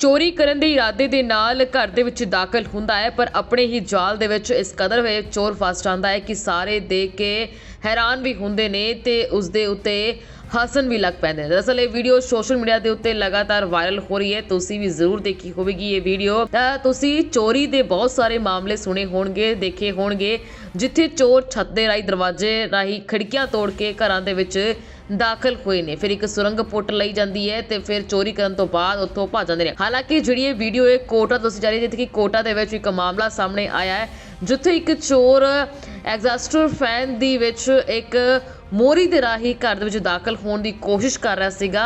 ਚੋਰੀ ਕਰਨ ਦੇ ਇਰਾਦੇ ਦੇ ਨਾਲ ਘਰ ਦੇ ਵਿੱਚ ਦਾਖਲ ਹੁੰਦਾ ਹੈ, ਪਰ ਆਪਣੇ ਹੀ ਜਾਲ ਦੇ ਵਿੱਚ ਇਸ ਕਦਰ ਹੋਏ ਚੋਰ ਫਸ ਜਾਂਦਾ ਹੈ ਕਿ ਸਾਰੇ ਦੇਖ ਕੇ ਹੈਰਾਨ ਵੀ ਹੁੰਦੇ ਨੇ ਤੇ ਉਸ ਦੇ ਉੱਤੇ ਹੱਸਣ ਵੀ ਲੱਗ ਪੈਂਦੇ ਨੇ। ਦਰਅਸਲ ਇਹ ਵੀਡੀਓ ਸੋਸ਼ਲ ਮੀਡੀਆ ਦੇ ਉੱਤੇ ਲਗਾਤਾਰ ਵਾਇਰਲ ਹੋ ਰਹੀ ਹੈ। ਤੁਸੀਂ ਵੀ ਜ਼ਰੂਰ ਦੇਖੀ ਹੋਵੇਗੀ ਇਹ ਵੀਡੀਓ। ਤਾਂ ਤੁਸੀਂ ਚੋਰੀ ਦੇ ਬਹੁਤ ਸਾਰੇ ਮਾਮਲੇ ਸੁਣੇ ਹੋਣਗੇ, ਦੇਖੇ ਹੋਣਗੇ, ਜਿੱਥੇ ਚੋਰ ਛੱਤ ਦੇ ਰਾਹੀਂ ਦਰਵਾਜ਼ੇ ਰਾਹੀਂ ਖਿੜਕੀਆਂ ਤੋੜ ਕੇ ਘਰਾਂ ਦੇ ਵਿੱਚ ਦਾਖਲ ਹੋਏ ਨੇ। ਫਿਰ ਇੱਕ ਸੁਰੰਗ ਪੁੱਟ ਲਈ ਜਾਂਦੀ ਹੈ ਤੇ ਫਿਰ ਚੋਰੀ ਕਰਨ ਤੋਂ ਬਾਅਦ ਉੱਥੋਂ ਭੱਜ ਜਾਂਦੇ ਨੇ। ਹਾਲਾਂਕਿ ਜਿਹੜੀ ਇਹ ਵੀਡੀਓ ਹੈ ਕੋਟਾ ਤੋਂ ਜਾ ਰਹੀ ਹੈ, ਜਿੱਥੇ ਕਿ ਕੋਟਾ ਦੇ ਵਿੱਚ ਇੱਕ ਮਾਮਲਾ ਸਾਹਮਣੇ ਆਇਆ ਹੈ, ਜਿੱਥੇ ਇੱਕ ਚੋਰ ਐਗਜ਼ਾਸਟਰ ਫੈਨ ਦੀ ਵਿੱਚ ਇੱਕ ਮੋਰੀ ਦੇ ਰਾਹੀਂ ਘਰ ਦੇ ਵਿੱਚ ਦਾਖਲ ਹੋਣ ਦੀ ਕੋਸ਼ਿਸ਼ ਕਰ ਰਿਹਾ ਸੀਗਾ।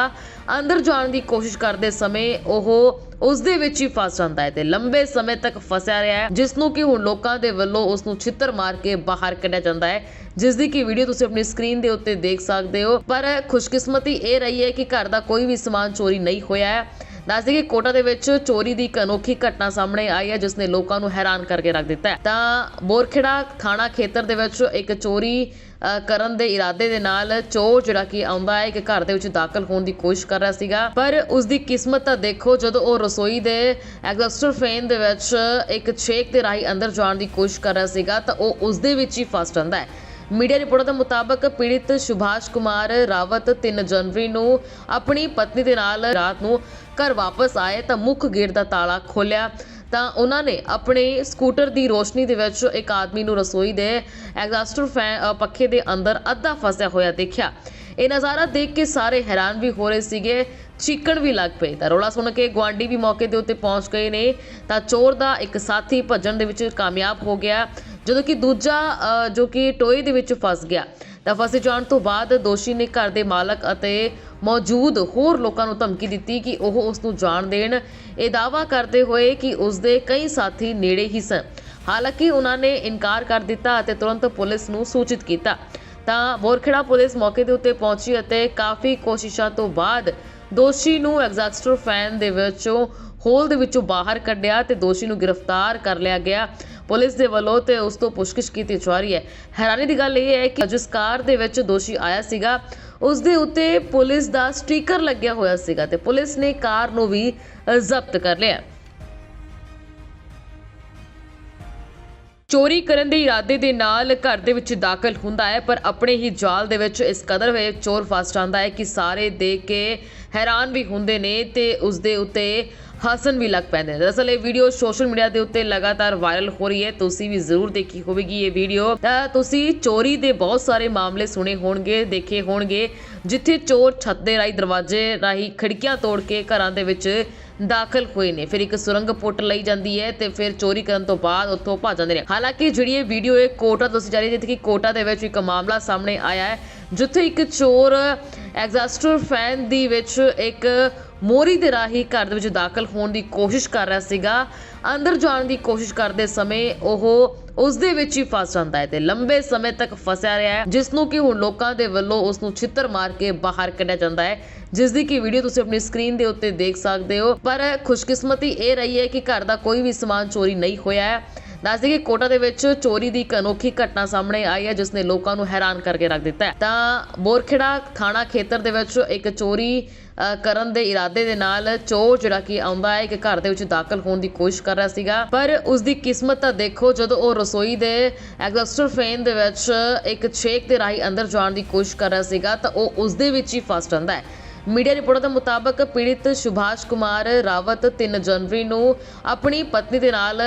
ਅੰਦਰ ਜਾਣ ਦੀ ਕੋਸ਼ਿਸ਼ ਕਰਦੇ ਸਮੇਂ ਉਹ ਉਸ ਦੇ ਵਿੱਚ ਹੀ ਫਸ ਜਾਂਦਾ ਹੈ ਤੇ ਲੰਬੇ ਸਮੇਂ ਤੱਕ ਫਸਿਆ ਰਿਹਾ ਹੈ, ਜਿਸ ਨੂੰ ਕਿ ਹੁਣ ਲੋਕਾਂ ਦੇ ਵੱਲੋਂ ਉਸ ਨੂੰ ਛਿੱਤਰ ਮਾਰ ਕੇ ਬਾਹਰ ਕੱਢਿਆ ਜਾਂਦਾ ਹੈ। ਜਿਸ ਦੀ ਕਿ ਵੀਡੀਓ ਤੁਸੀਂ ਆਪਣੀ ਸਕਰੀਨ ਦੇ ਉੱਤੇ ਦੇਖ ਸਕਦੇ ਹੋ, ਪਰ ਖੁਸ਼ਕਿਸਮਤੀ ਇਹ ਰਹੀ ਹੈ ਕਿ ਘਰ ਦਾ ਕੋਈ ਵੀ ਸਮਾਨ ਚੋਰੀ ਨਹੀਂ ਹੋਇਆ ਹੈ। ਦੱਸਦੇ ਕਿ ਕੋਟਾ ਦੇ ਵਿੱਚ ਚੋਰੀ ਦੀ ਇੱਕ ਅਨੋਖੀ ਘਟਨਾ ਸਾਹਮਣੇ ਆਈ ਹੈ ਜਿਸ ਨੇ ਲੋਕਾਂ ਨੂੰ ਹੈਰਾਨ ਕਰਕੇ ਰੱਖ ਦਿੱਤਾ ਹੈ। ਤਾਂ ਬੋਰਖੇੜਾ ਥਾਣਾ ਖੇਤਰ ਦੇ ਵਿੱਚ ਇੱਕ ਚੋਰੀ ਕਰਨ ਦੇ ਇਰਾਦੇ ਦੇ ਨਾਲ ਚੋਰ ਜਿਹੜਾ ਕਿ ਆਉਂਦਾ ਹੈ ਕਿ ਘਰ ਦੇ ਵਿੱਚ ਦਾਖਲ ਹੋਣ ਦੀ ਕੋਸ਼ਿਸ਼ ਕਰ ਰਿਹਾ ਸੀਗਾ। ਪਰ ਉਸ ਦੀ ਕਿਸਮਤ ਤਾਂ ਦੇਖੋ, ਜਦੋਂ ਉਹ ਰਸੋਈ ਦੇ ਐਗਜ਼ਸਟਰ ਫੇਨ ਦੇ ਵਿੱਚ ਇੱਕ ਛੇਕ ਦੇ ਰਾਹੀਂ ਅੰਦਰ ਜਾਣ ਦੀ ਕੋਸ਼ਿਸ਼ ਕਰ ਰਿਹਾ ਸੀਗਾ, ਤਾਂ ਉਹ ਉਸ ਦੇ ਵਿੱਚ ਹੀ ਫਸ ਜਾਂਦਾ ਹੈ। ਮੀਡੀਆ ਰਿਪੋਰਟਾਂ ਦੇ ਮੁਤਾਬਕ ਪੀੜਿਤ ਸੁਭਾਸ਼ ਕੁਮਾਰ ਰਾਵਤ 3 ਜਨਵਰੀ ਨੂੰ ਆਪਣੀ ਪਤਨੀ ਦੇ ਨਾਲ ਰਾਤ ਨੂੰ ਘਰ ਵਾਪਸ ਆਏ ਤਾਂ ਮੁੱਖ ਗੇਟ ਦਾ ਤਾਲਾ ਖੋਲ੍ਹਿਆ। ਤਾਂ ਉਹਨਾਂ ਨੇ ਆਪਣੇ ਸਕੂਟਰ ਦੀ ਰੋਸ਼ਨੀ ਦੇ ਵਿੱਚ ਇੱਕ ਆਦਮੀ ਨੂੰ ਰਸੋਈ ਦੇ ਐਗਜ਼ਾਸਟਰ ਫੈਨ ਪੱਖੇ ਦੇ ਅੰਦਰ ਅੱਧਾ ਫਸਿਆ ਹੋਇਆ ਦੇਖਿਆ। ਇਹ ਨਜ਼ਾਰਾ ਦੇਖ ਕੇ ਸਾਰੇ ਹੈਰਾਨ ਵੀ ਹੋ ਰਹੇ ਸੀਗੇ। ਚੀਕਣ ਵੀ ਲੱਗ ਪਏ। ਤਾਂ ਰੋਲਾ ਸੁਣ ਕੇ ਗੁਆਂਢੀ ਵੀ ਮੌਕੇ ਦੇ ਉੱਤੇ ਪਹੁੰਚ ਗਏ ਨੇ। ਤਾਂ ਚੋਰ ਦਾ ਇੱਕ ਸਾਥੀ ਭੱਜਣ ਦੇ ਵਿੱਚ ਕਾਮਯਾਬ ਹੋ ਗਿਆ। ਜਦੋਂ ਕਿ ਦੂਜਾ ਅ, ਜੋ ਕਿ ਟੋਏ ਦੇ ਵਿੱਚ ਫਸ ਗਿਆ। ਤਾਂ ਫਸੇ ਜਾਣ ਤੋਂ ਬਾਅਦ ਦੋਸ਼ੀ ਨੇ ਘਰ ਦੇ ਮਾਲਕ ਅਤੇ ਮੌਜੂਦ ਹੋਰ ਲੋਕਾਂ ਨੂੰ ਧਮਕੀ ਦਿੱਤੀ ਕਿ ਉਹ ਉਸ ਨੂੰ ਜਾਣ ਦੇਣ। ਇਹ ਦਾਅਵਾ ਕਰਦੇ ਹੋਏ ਕਿ ਉਸ ਦੇ ਕਈ ਸਾਥੀ ਨੇੜੇ ਹੀ ਸਨ। ਹਾਲਾਂਕਿ ਉਹਨਾਂ ਨੇ ਇਨਕਾਰ ਕਰ ਦਿੱਤਾ ਅਤੇ ਤੁਰੰਤ ਪੁਲਿਸ ਨੂੰ ਸੂਚਿਤ ਕੀਤਾ। ਤਾਂ ਬੋਰਖੜਾ ਪੁਲਿਸ ਮੌਕੇ ਦੇ ਉੱਤੇ ਪਹੁੰਚੀ ਅਤੇ ਕਾਫੀ ਕੋਸ਼ਿਸ਼ਾਂ ਤੋਂ ਬਾਅਦ ਦੋਸ਼ੀ ਨੂੰ ਐਗਜ਼ਾਸਟਰ ਫੈਨ ਦੇ ਵਿੱਚੋਂ ਹੋਲ ਦੇ ਵਿੱਚੋਂ ਬਾਹਰ ਕੱਢਿਆ ਤੇ ਦੋਸ਼ੀ ਨੂੰ ਗ੍ਰਿਫਤਾਰ ਕਰ ਲਿਆ ਗਿਆ। ਪੁਲਿਸ ਦੇ ਵੱਲੋਂ ਤੇ ਉਸ ਤੋਂ ਪੁੱਛਗਿੱਛ ਕੀਤੀ ਜਾ ਰਹੀ ਹੈ। ਹੈਰਾਨੀ ਦੀ ਗੱਲ ਇਹ ਹੈ ਕਿ ਜਿਸ ਕਾਰ ਦੇ ਵਿੱਚ ਦੋਸ਼ੀ ਆਇਆ ਸੀਗਾ, ਉਸ ਦੇ ਉੱਤੇ ਪੁਲਿਸ ਦਾ ਸਟicker ਲੱਗਿਆ ਹੋਇਆ ਸੀਗਾ ਤੇ ਪੁਲਿਸ ਨੇ ਕਾਰ ਨੂੰ ਵੀ ਜ਼ਬਤ ਕਰ ਲਿਆ। ਚੋਰੀ ਕਰਨ ਦੇ ਇਰਾਦੇ ਦੇ ਨਾਲ ਘਰ ਦੇ ਵਿੱਚ ਦਾਖਲ ਹੁੰਦਾ ਹੈ, ਪਰ ਆਪਣੇ ਹੀ ਜਾਲ ਦੇ ਵਿੱਚ ਇਸ ਕਦਰ ਹੋਏ ਚੋਰ ਫਸ ਜਾਂਦਾ ਹੈ ਕਿ ਸਾਰੇ ਦੇਖ ਕੇ ਹੈਰਾਨ ਵੀ ਹੁੰਦੇ ਨੇ ਤੇ ਉਸ ਦੇ ਉੱਤੇ ਹੱਸਣ ਵੀ ਲੱਗ ਪੈਂਦੇ ਨੇ। ਦਰਅਸਲ ਇਹ ਵੀਡੀਓ ਸੋਸ਼ਲ ਮੀਡੀਆ ਦੇ ਉੱਤੇ ਲਗਾਤਾਰ ਵਾਇਰਲ ਹੋ ਰਹੀ ਹੈ। ਤੁਸੀਂ ਵੀ ਜ਼ਰੂਰ ਦੇਖੀ ਹੋਵੇਗੀ ਇਹ ਵੀਡੀਓ ਤਾਂ ਤੁਸੀਂ ਚੋਰੀ ਦੇ ਬਹੁਤ ਸਾਰੇ ਮਾਮਲੇ ਸੁਣੇ ਹੋਣਗੇ, ਦੇਖੇ ਹੋਣਗੇ, ਜਿੱਥੇ ਚੋਰ ਛੱਤ ਦੇ ਰਾਹੀਂ ਦਰਵਾਜ਼ੇ ਰਾਹੀਂ ਖਿੜਕੀਆਂ ਤੋੜ ਕੇ ਘਰਾਂ ਦੇ ਵਿੱਚ ਦਾਖਲ ਹੋਏ ਨੇ। ਫਿਰ ਇੱਕ ਸੁਰੰਗ ਪੁੱਟ ਲਈ ਜਾਂਦੀ ਹੈ ਤੇ ਫਿਰ ਚੋਰੀ ਕਰਨ ਤੋਂ ਬਾਅਦ ਉੱਥੋਂ ਭੱਜ ਜਾਂਦੇ ਨੇ। ਹਾਲਾਂਕਿ ਜਿਹੜੀ ਇਹ ਵੀਡੀਓ ਇਹ ਕੋਟਾ ਤੋਂ ਜਾ ਰਹੀ ਹੈ, ਜਿੱਥੇ ਕਿ ਕੋਟਾ ਦੇ ਵਿੱਚ ਇੱਕ ਮਾਮਲਾ ਸਾਹਮਣੇ ਆਇਆ ਹੈ, ਜਿੱਥੇ ਇੱਕ ਚੋਰ ਐਗਜ਼ਾਸਟਰ ਫੈਨ ਦੀ ਵਿੱਚ ਇੱਕ ਮੋਰੀ ਦੇ ਰਾਹੀਂ ਘਰ ਦੇ ਵਿੱਚ ਦਾਖਲ ਹੋਣ ਦੀ ਕੋਸ਼ਿਸ਼ ਕਰ ਰਿਹਾ ਸੀਗਾ। ਅੰਦਰ ਜਾਣ ਦੀ ਕੋਸ਼ਿਸ਼ ਕਰਦੇ ਸਮੇਂ ਉਹ ਉਸ ਦੇ ਵਿੱਚ ਹੀ ਫਸ ਜਾਂਦਾ ਹੈ ਤੇ ਲੰਬੇ ਸਮੇਂ ਤੱਕ ਫਸਿਆ ਰਿਹਾ ਹੈ, ਜਿਸ ਨੂੰ ਕਿ ਹੁਣ ਲੋਕਾਂ ਦੇ ਵੱਲੋਂ ਉਸ ਨੂੰ ਛਿੱਤਰ ਮਾਰ ਕੇ ਬਾਹਰ ਕੱਢਿਆ ਜਾਂਦਾ ਹੈ। ਜਿਸ ਦੀ ਕਿ ਵੀਡੀਓ ਤੁਸੀਂ ਆਪਣੀ ਸਕਰੀਨ ਦੇ ਉੱਤੇ ਦੇਖ ਸਕਦੇ ਹੋ। ਪਰ ਖੁਸ਼ਕਿਸਮਤੀ ਇਹ ਰਹੀ ਹੈ ਕਿ ਘਰ ਦਾ ਕੋਈ ਵੀ ਸਮਾਨ ਚੋਰੀ ਨਹੀਂ ਹੋਇਆ ਹੈ। ਦੱਸਦੇ ਕਿ ਕੋਟਾ ਦੇ ਵਿੱਚ ਚੋਰੀ ਦੀ ਇੱਕ ਅਨੋਖੀ ਘਟਨਾ ਸਾਹਮਣੇ ਆਈ ਹੈ ਜਿਸ ਨੇ ਲੋਕਾਂ ਨੂੰ ਹੈਰਾਨ ਕਰਕੇ ਰੱਖ ਦਿੱਤਾ ਹੈ। ਤਾਂ ਬੋਰਖੇੜਾ ਥਾਣਾ ਖੇਤਰ ਦੇ ਵਿੱਚ ਇੱਕ ਚੋਰੀ ਕਰਨ ਦੇ ਇਰਾਦੇ ਦੇ ਨਾਲ ਚੋਰ ਜਿਹੜਾ ਕਿ ਆਉਂਦਾ ਹੈ ਕਿ ਘਰ ਦੇ ਵਿੱਚ ਦਾਖਲ ਹੋਣ ਦੀ ਕੋਸ਼ਿਸ਼ ਕਰ ਰਿਹਾ ਸੀਗਾ। ਪਰ ਉਸ ਦੀ ਕਿਸਮਤ ਤਾਂ ਦੇਖੋ, ਜਦੋਂ ਉਹ ਰਸੋਈ ਦੇ ਐਗਜ਼ਸਟਰ ਫੇਨ ਦੇ ਵਿੱਚ ਇੱਕ ਛੇਕ ਦੇ ਰਾਹੀਂ ਅੰਦਰ ਜਾਣ ਦੀ ਕੋਸ਼ਿਸ਼ ਕਰ ਰਿਹਾ ਸੀਗਾ, ਤਾਂ ਉਹ ਉਸ ਦੇ ਵਿੱਚ ਹੀ ਫਸ ਜਾਂਦਾ ਹੈ। ਮੀਡੀਆ ਰਿਪੋਰਟਾਂ ਦੇ ਮੁਤਾਬਕ ਪੀੜਿਤ ਸੁਭਾਸ਼ ਕੁਮਾਰ ਰਾਵਤ 3 ਜਨਵਰੀ ਨੂੰ ਆਪਣੀ ਪਤਨੀ ਦੇ ਨਾਲ